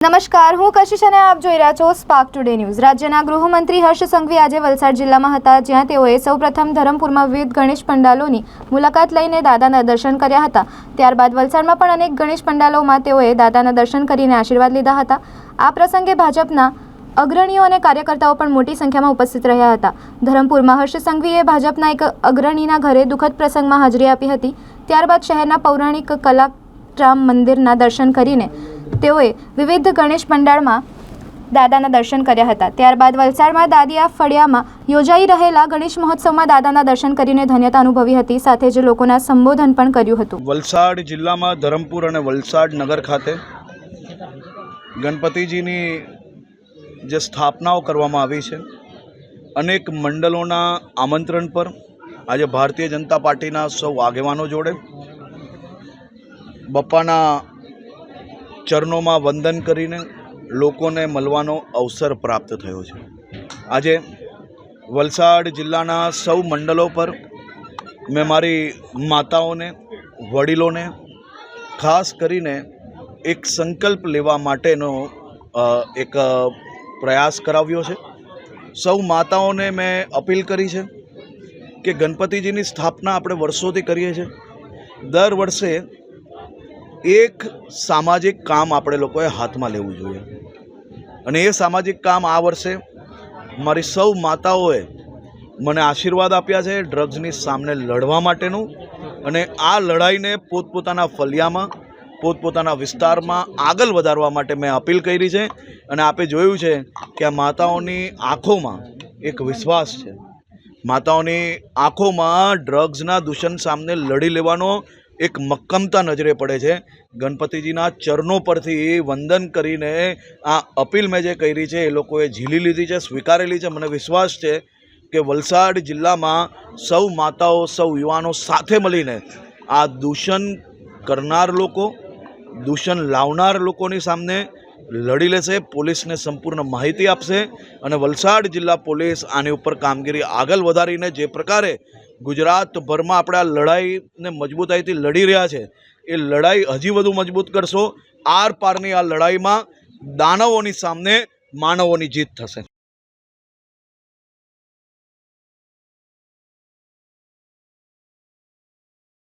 નમસ્કાર, હું કશિશ અને આપ જોઈ રહ્યા છો સ્પાર્ક ટુડે ન્યૂઝ રાજ્યના ગૃહમંત્રી હર્ષ સંઘવી આજે વલસાડ જિલ્લામાં હતા, જ્યાં તેઓએ સૌપ્રથમ ધરમપુરમાં વિવિધ ગણેશ પંડાલોની મુલાકાત લઈને દાદાના દર્શન કર્યા હતા. ત્યારબાદ વલસાડમાં પણ અનેક ગણેશ પંડાલોમાં તેઓએ દાદાના દર્શન કરીને આશીર્વાદ લીધા હતા. આ પ્રસંગે ભાજપના અગ્રણીઓ અને કાર્યકર્તાઓ પણ મોટી સંખ્યામાં ઉપસ્થિત રહ્યા હતા. ધરમપુરમાં હર્ષ સંઘવીએ ભાજપના એક અગ્રણીના ઘરે દુઃખદ પ્રસંગમાં હાજરી આપી હતી. ત્યારબાદ શહેરના પૌરાણિક કલારામ મંદિરના દર્શન કરીને તેઓએ વિવિધ ગણેશ પંડાળમાં દાદાના દર્શન કર્યા હતા. ત્યારબાદ વલસાડમાં દાદીયા ફળિયામાં યોજાઈ રહેલા ગણેશ મહોત્સવમાં દાદાના દર્શન કરીને ધન્યતા અનુભવી હતી, સાથે જ લોકોના સંબોધન પણ કર્યું હતું. વલસાડ જિલ્લામાં ધરમપુર અને વલસાડ નગર ખાતે ગણપતિજીની જે સ્થાપનાઓ કરવામાં આવી છે, અનેક મંડળોના આમંત્રણ પર આજે ભારતીય જનતા પાર્ટીના સૌ આગેવાનો જોડે બપ્પાના ચરણોમાં વંદન કરીને લોકોને મળવાનો અવસર પ્રાપ્ત થયો છે. આજે વલસાડ જિલ્લાના સૌ મંડળો પર મેં મારી માતાઓને, વડીલોને, ખાસ કરીને એક સંકલ્પ લેવા માટેનો એક પ્રયાસ કરાવ્યો છે. સૌ માતાઓને મેં અપીલ કરી છે કે ગણપતિજીની સ્થાપના આપણે વર્ષોથી કરીએ છીએ. દર વર્ષે એક સામાજિક કામ આપણે લોકોએ હાથમાં લેવું જોઈએ. અને એ સામાજિક કામ આ વર્ષે મારી સૌ માતાઓએ મને આશીર્વાદ આપ્યા છે ડ્રગ્સની સામે લડવા માટેનું. અને આ લડાઈને પોતપોતાના ફલિયામાં, પોતપોતાના વિસ્તારમાં આગળ વધારવા માટે મેં અપીલ કરી છે. અને આપે જોયું છે કે આ માતાઓની આંખોમાં એક વિશ્વાસ છે. માતાઓની આંખોમાં ડ્રગ્સના દૂષણ સામે લડી લેવાનો એક મક્કમતા નજરે પડે છે. ગણપતિજીના ચરણો પરથી વંદન કરીને આ અપીલ મેં જે કરી છે, એ લોકોએ ઝીલી લીધી છે, સ્વીકારેલી છે. મને વિશ્વાસ છે કે વલસાડ જિલ્લામાં સૌ માતાઓ, સૌ યુવાનો સાથે મળીને આ દૂષણ કરનાર લોકો, દૂષણ લાવનાર લોકોની સામે લડી લેશે, પોલીસને સંપૂર્ણ માહિતી આપશે અને વલસાડ જિલ્લા પોલીસ આની ઉપર કામગીરી આગળ વધારીને જે પ્રકારે ગુજરાતભરમાં આપણે આ લડાઈને મજબૂતાઈથી લડી રહ્યા છે. એ લડાઈ હજી વધુ મજબૂત કરશો. આર પારની આ લડાઈમાં દાનવોની સામે માનવોની જીત થશે.